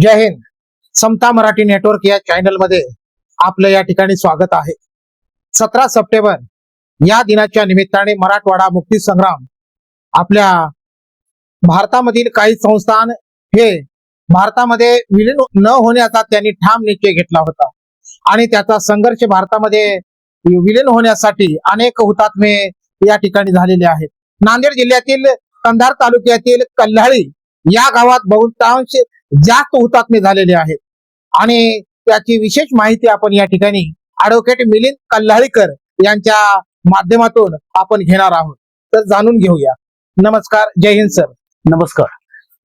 जय हिंद. समता मराठी नेटवर्क या चॅनलमध्ये आपलं या ठिकाणी स्वागत आहे. सतरा सप्टेंबर या दिनाच्या निमित्ताने मराठवाडा मुक्ती संग्राम आपल्या भारतामधील काही संस्थान हे भारतामध्ये विलीन न होण्याचा त्यांनी ठाम निश्चय घेतला होता. आणि त्याचा संघर्ष भारतामध्ये विलीन होण्यासाठी अनेक हुतात्मे या ठिकाणी झालेले आहेत. नांदेड जिल्ह्यातील कंधार तालुक्यातील कल्हाळी या गावात बहुतांश जास्त हुतात्मे झालेले आहेत. आणि त्याची विशेष माहिती आपण या ठिकाणी ऍडव्होकेट मिलिंद कल्हाळीकर यांच्या माध्यमातून आपण घेणार आहोत. तर जाणून घेऊया. नमस्कार जय हिंद सर. नमस्कार.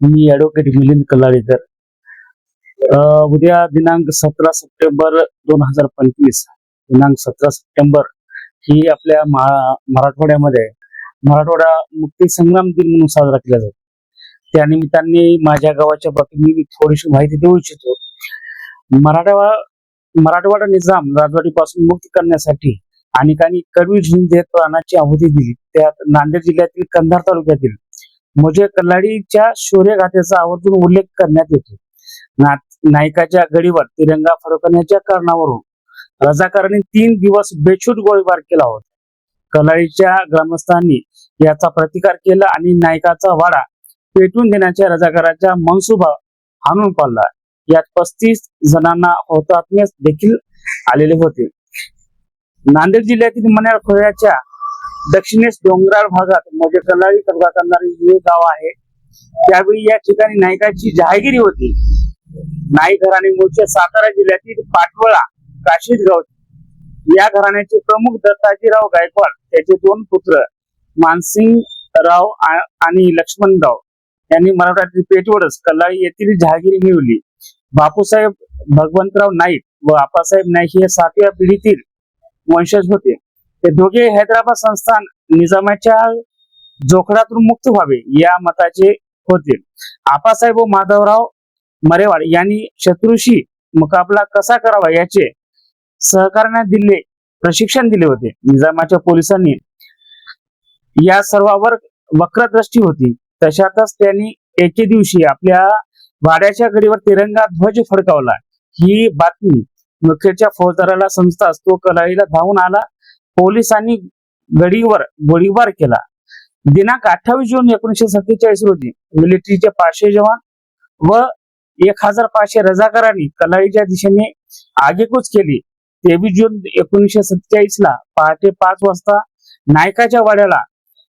मी ऍडव्होकेट मिलिंद कल्हाळीकर. अं, उद्या दिनांक सतरा सप्टेंबर दोन हजार पंचवीस दिनांक सतरा सप्टेंबर ही आपल्या मराठवाड्यामध्ये मराठवाडा मुक्ती संग्राम दिन म्हणून साजरा केला जातो. त्या निमित्ताने माझ्या गावाच्या बाबतीत मी थोडीशी माहिती देऊ इच्छितो. मराठा मराठवाडा निजाम राजवाडीपासून मुक्त करण्यासाठी अनेकांनी कडवी झुंज देत प्राणाची आहुती दिली. त्यात नांदेड जिल्ह्यातील कंधार तालुक्यातील म्हणजे कल्लाडीच्या शौर्यगाथेचा आवर्जून उल्लेख करण्यात येतो. ना नायकाच्या गडीवर तिरंगा फडकवण्याच्या कारणावरून रजाकारांनी तीन दिवस बेछूट गोळीबार केला होता. कलाडीच्या ग्रामस्थांनी याचा प्रतिकार केला आणि नायकाचा वाडा पेटवून देण्याच्या रजाकाराच्या मनसुबा हाणून पाडला. यात पस्तीस जणांना हौतात्म्य देखील आलेले होते. नांदेड जिल्ह्यातील मन्याळ खोऱ्याच्या दक्षिणेस डोंगराळ भागात म्हणजे कलाळी तालुका करणारे हे गाव आहे. त्यावेळी या ठिकाणी नायकाची जहागिरी होती. नाईक घराणे मूळचे सातारा जिल्ह्यातील पाटवळा काशीद गाव या घराण्याचे प्रमुख दत्ताजीराव गायकवाड त्याचे दोन पुत्र मानसिंगराव राव आणि लक्ष्मणराव. यांनी मराठवाड्यातील पेठवरच कल्लाळी येथील जहागिरी मिळवली. बापूसाहेब भगवंतराव नाईक व आप्पासाहेब नाईक हे सातव्या पिढीतील वंशज होते. ते दोघे हैदराबाद संस्थान निजामाच्या जोखडातून मुक्त व्हावे या मताचे होते. आप्पासाहेब व माधवराव मरेवाड यांनी शत्रूशी मुकाबला कसा करावा याचे सहकार्याने दिले प्रशिक्षण दिले होते. निजामाच्या पोलिसांनी या सर्वावर वक्रदृष्टी होती. तशातच त्यांनी एके दिवशी आपल्या वाड्याच्या गडीवर तिरंगा ध्वज फडकावला. ही बातमी मुख्यच्या फौजदाराला समजताच तो कलाईला धावून आला. पोलिसांनी गडीवर गोळीबार केला. दिनांक अठ्ठावीस जून एकोणीशे सत्तेचाळीस रोजी मिलिटरीचे पाचशे जवान व एक हजार पाचशे रजाकारांनी कलाईच्या दिशेने आगेकूच केली. तेवीस जून एकोणीशे सत्तेचाळीस ला पहाटे पाच वाजता नायकाच्या वाड्याला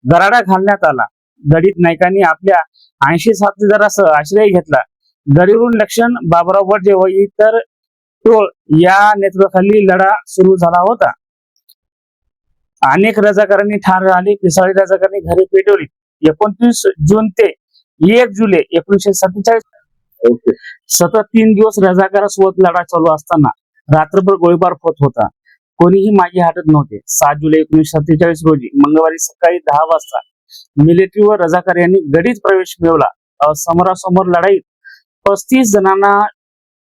गराडा घालण्यात आला. गडीत नायकांनी आपल्या ऐंशी साथीदारासह आश्रय घेतला गडीवरून लक्षण बाबराव वडजे व इतर टोळ या नेतृत्वाखाली लढा सुरू झाला होता. अनेक रजाकारांनी ठार झाले पिसाळी रजाकारांनी घरे पेटवली. एकोणतीस जून ते एक जुलै एकोणीशे सत्तेचाळीस. सतत तीन दिवस रजाकारासोबत लढा चालू असताना रात्रभर गोळीबार होत होता. कोणीही मागे हटत नव्हते. सात जुलै एकोणीशे सत्तेचाळीस रोजी मंगळवारी सकाळी दहा वाजता मिलिटरी व रजाकार यांनी गडीत प्रवेश मिळवला. समोरासमोर लढाईत पस्तीस जणांना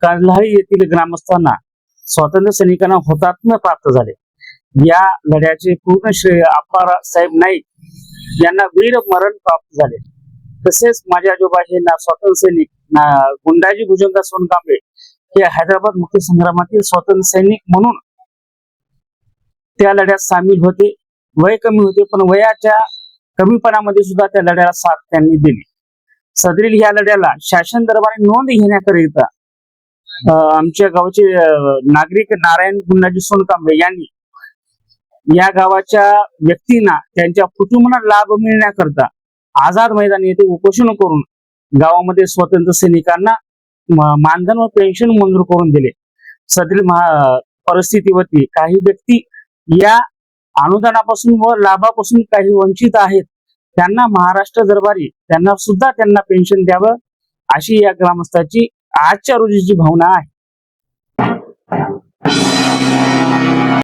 काल्हाळी येथील ग्रामस्थांना स्वातंत्र्य सैनिकांना हुतात्म्य प्राप्त झाले. या लढ्याचे पूर्ण श्रेय आप्पा साहेब नाईक यांना वीर मरण प्राप्त झाले. तसेच माझे आजोबा हे ना स्वातंत्र्य सैनिक ना गुंडाजी भुजंगा सोनकांबळे हे हैदराबाद मुक्तीसंग्रामातील स्वातंत्र्य सैनिक म्हणून त्या लढ्यात सामील होते. वय कमी होते पण वयाच्या कमीपणामध्ये सुद्धा त्या लढ्याला साथ त्यांनी दिली. सदरील ह्या लढ्याला शासन दरबारी नोंद घेण्याकरिता अं, आमच्या गावचे नागरिक नारायण गुंडाजी सोनकांबे यांनी या गावाच्या व्यक्तींना त्यांच्या कुटुंबाला लाभ मिळण्याकरता आझाद मैदान येथे उपोषण करून गावामध्ये स्वतंत्र सैनिकांना मानधन व पेन्शन मंजूर करून दिले. सदरील महा परिस्थितीवरती काही व्यक्ती या अनुदानापासून व लाभापासून काही वंचित आहेत त्यांना महाराष्ट्र दरबारी त्यांना सुद्धा त्यांना पेन्शन द्यावं अशी या ग्रामस्थाची आजच्या रोजीची भावना आहे.